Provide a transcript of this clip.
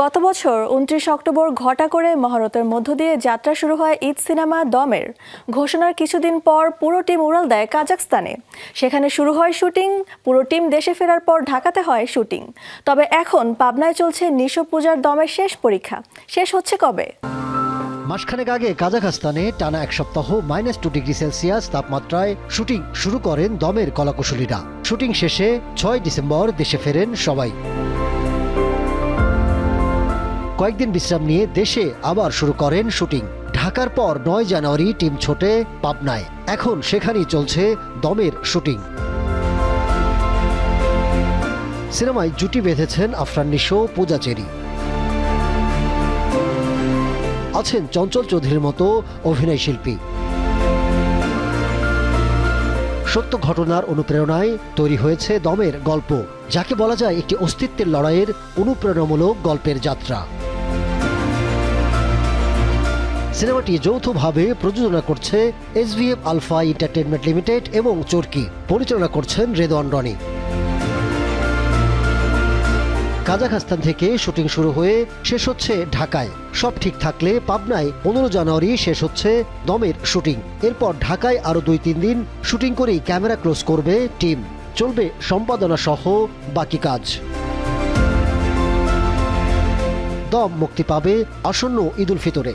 গত বছর উনত্রিশ অক্টোবর ঘটা করে মহারতের মধ্য দিয়ে যাত্রা শুরু হয় ঈদ সিনেমা দমের। ঘোষণার কিছুদিন পর পুরো টিম উড়াল দেয় কাজাকস্তানে সেখানে শুরু হয় শুটিং, পুরো টিম দেশে ফেরার পর ঢাকাতে হয় শুটিং। তবে এখন পাবনায় চলছে নিশো পূজার দমের শেষ পরীক্ষা। শেষ হচ্ছে কবে? মাসখানেক আগে কাজাখস্তানে টানা এক সপ্তাহ মাইনাস টু ডিগ্রি সেলসিয়াস তাপমাত্রায় শুটিং শুরু করেন দমের কলাকুশলীরা। শুটিং শেষে ছয় ডিসেম্বর দেশে ফেরেন সবাই। কয়েকদিন বিশ্রাম নিয়ে দেশে আবার শুরু করেন শুটিং। ঢাকার পর নয় জানুয়ারি টিম ছোটে পাবনায়। এখন সেখানেই চলছে দমের শুটিং। সিনেমায় জুটি বেঁধেছেন আফরান নিশো, পূজা চেরি। আছেন চঞ্চল চৌধুরীর মতো অভিনয় শিল্পী। সত্য ঘটনার অনুপ্রেরণায় তৈরি হয়েছে দমের গল্প। যাকে বলা যায় একটি অস্তিত্বের লড়াইয়ের অনুপ্রেরণামূলক গল্পের যাত্রা। সিনেমাটি যৌথভাবে প্রযোজনা করছে এসভিএফ আলফা এন্টারটেনমেন্ট লিমিটেড এবং চরকি। পরিচালনা করছেন রেদওয়ান রনি। কাজাখস্তান থেকে শুটিং শুরু হয়ে শেষ হচ্ছে ঢাকায়। সব ঠিক থাকলে পাবনায় পনেরো জানুয়ারি শেষ হচ্ছে দমের শুটিং। এরপর ঢাকায় আরও দুই তিন দিন শুটিং করেই ক্যামেরা ক্লোজ করবে টিম। চলবে সম্পাদনা সহ বাকি কাজ। দম মুক্তি পাবে আসন্ন ঈদুল ফিতরে।